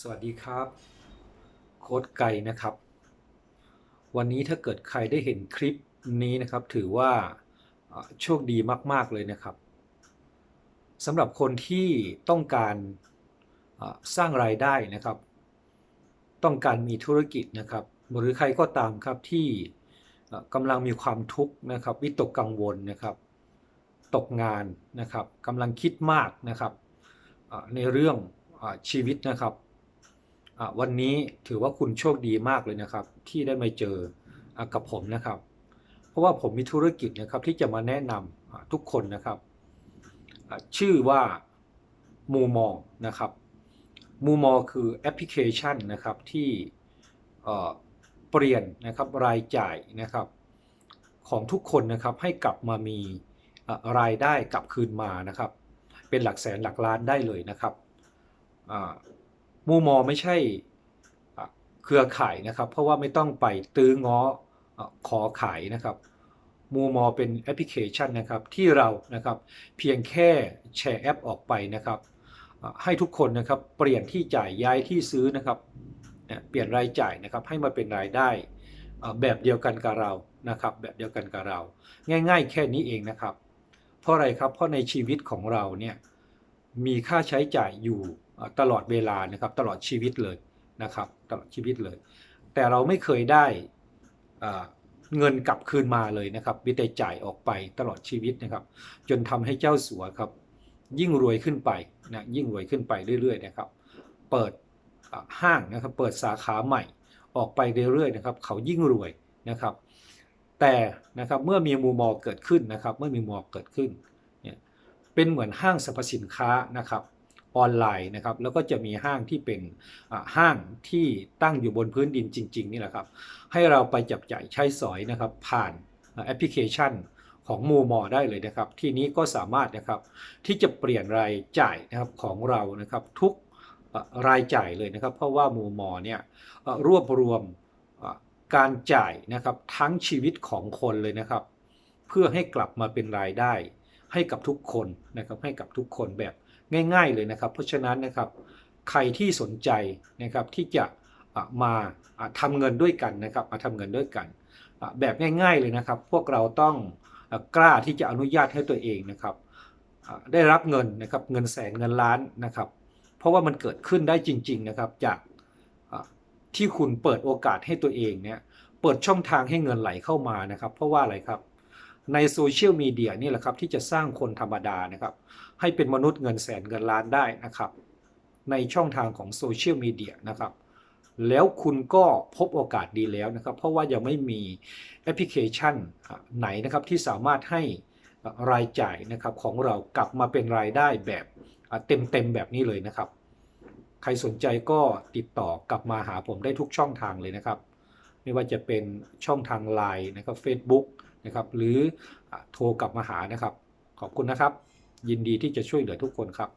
สวัสดีครับ โค้ดไก่นะครับ วันนี้ถ้าเกิดใครได้เห็นคลิปนี้นะครับ ถือว่าโชคดีมาก ๆ เลยนะครับสำหรับคนที่ต้องการสร้างรายได้นะครับ ต้องการมีธุรกิจนะครับ หรือใครก็ตามครับที่กำลังมีความทุกข์นะครับ วิตกกังวลนะครับ ตกงานนะครับกำลังคิดมากนะครับในเรื่องชีวิตนะครับ วันนี้ถือว่าคุณโชคดีมากเลยนะครับ ที่ได้มาเจอกับผมนะครับ เพราะว่าผมมีธุรกิจนะครับที่จะมาแนะนำะทุกคนนะครับ ชื่อว่ามูมองนะครับมูมอคือแอปพลิเคชันนะครับที่เปลี่ยนนะครับรายจ่ายนะครับของทุกคนนะครับให้กลับมามีรายได้กลับคืนมานะครับ เป็นหลักแสนหลักล้านได้เลยนะครับ มูมอไม่ใช่เครือข่ายนะครับ เพราะว่าไม่ต้องไปตื้อง้อขอขายนะครับมูมอเป็นแอปพลิเคชันนะครับที่เรานะครับเพียงแค่แชร์แอปออกไปนะครับ ให้ทุกคนนะครับเปลี่ยนที่จ่ายย้ายที่ซื้อนะครับเปลี่ยนรายจ่ายนะครับให้มาเป็นรายได้แบบเดียวกันกับเรานะครับแบบเดียวกันกับเรา ง่าย ๆ แค่นี้เองนะครับ เพราะอะไรครับเพราะในชีวิตของเราเนี่ยมีค่าใช้จ่ายอยู่ ตลอดเวลานะครับตลอดชีวิตเลยนะครับตลอดชีวิตเลย แต่เราไม่เคยได้เงินกลับคืนมาเลยนะครับมีแต่จ่ายออกไปตลอดชีวิตนะครับ จนทำให้เจ้าสัวครับ ยิ่งรวยขึ้นไปนะยิ่งรวยขึ้นไปเรื่อยๆนะครับ เปิดห้างนะครับเปิดสาขาใหม่ออกไปเรื่อยๆนะครับ เขายิ่งรวยนะครับ แต่นะครับเมื่อมีมูมอเกิดขึ้นนะครับ เมื่อมีมูมอเกิดขึ้นเนี่ยเป็นเหมือนห้างสรรพสินค้านะครับ ออนไลน์นะครับแล้วก็จะมีห้างที่เป็นห้างที่ตั้งอยู่บนพื้นดินจริง ๆ นี่แหละครับ ให้เราไปจับจ่ายใช้สอยนะครับ ผ่านแอปพลิเคชันของมูมอได้เลยนะครับ ที่นี้ก็สามารถนะครับที่จะเปลี่ยนรายจ่ายนะครับของเรานะครับทุกรายจ่ายเลยนะครับ เพราะว่ามูมอเนี่ยเอ่อรวบรวมการจ่ายนะครับทั้งชีวิตของคนเลยนะครับ เพื่อให้กลับมาเป็นรายได้ให้กับทุกคนนะครับให้กับทุกคนแบบ ง่าย ๆ เลยนะครับ เพราะฉะนั้นนะครับใครที่สนใจนะครับที่จะมาอะทำเงินด้วยกันนะครับมาทำเงินด้วยกัน แบบง่าย ๆเลยนะครับ พวกเราต้องกล้าที่จะอนุญาตให้ตัวเองนะครับได้รับเงินนะครับเงินแสนเงินล้านนะครับ เพราะว่ามันเกิดขึ้นได้จริง ๆนะครับ จากที่คุณเปิดโอกาสให้ตัวเองเนี่ยเปิดช่องทางให้เงินไหลเข้ามานะครับ เพราะว่าอะไรครับ ในโซเชียลมีเดียนี่แหละครับที่จะสร้างคนธรรมดานะครับให้เป็นมนุษย์เงินแสนเงินล้านได้นะครับ ในช่องทางของโซเชียลมีเดียนะครับแล้วคุณก็พบโอกาสดีแล้วนะครับ เพราะว่ายังไม่มีแอปพลิเคชันไหนนะครับที่สามารถให้รายจ่ายนะครับของเรากลับมาเป็นรายได้แบบเต็มเต็มๆแบบนี้เลยนะครับ ใครสนใจก็ติดต่อกลับมาหาผมได้ทุกช่องทางเลยนะครับ ไม่ว่าจะเป็นช่องทาง Line นะครับ Facebook นะครับ หรือโทรกลับมาหานะครับ ขอบคุณนะครับ ยินดีที่จะช่วยเหลือทุกคนครับ